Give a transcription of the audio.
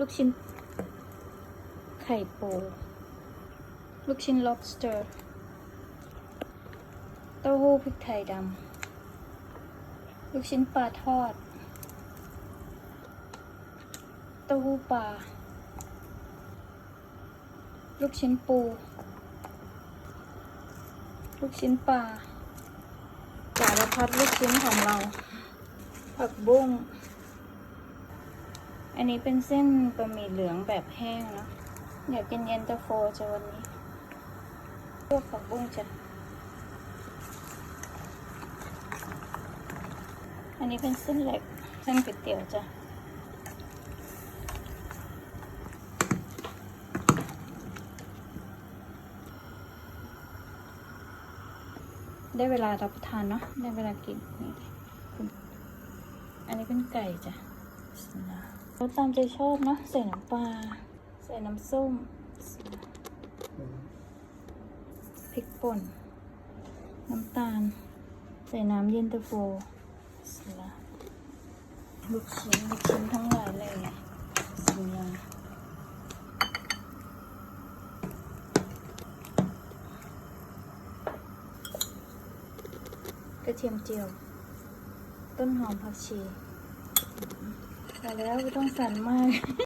ลูกชิ้น ไข่ปู ลูกชิ้น lobster เต้าหู้พริกไทยดำ ลูกชิ้นปลาทอด เต้าหู้ปลา ลูกชิ้นปู ลูกชิ้นปลาสารพัดลูกชิ้นของเรา ผักบุ้ง อันนี้เป็นเส้นบะหมี่เหลืองแบบแห้งเนาะอยากกินเย็นตาโฟจะวันนี้พวกผักบุ้งจ้ะอันนี้เป็นเส้นเล็กเส้นก๋วยเตี๋ยวจ้ะได้เวลารับประทานเนาะ ได้เวลากินนี่อันนี้เป็นไก่จ้ะ รสตามใจชอบเนาะใส่น้ำปลาใส่น้ำส้มพริกป่น น้ำตาล ใส่น้ำเย็นตาโฟสละลูกชิ้นลูกชิ้นทั้งหลายเลยสิลากระเทียมเจียว ต้นหอมผักชี พอแล้วไม่ต้องสั่นมาก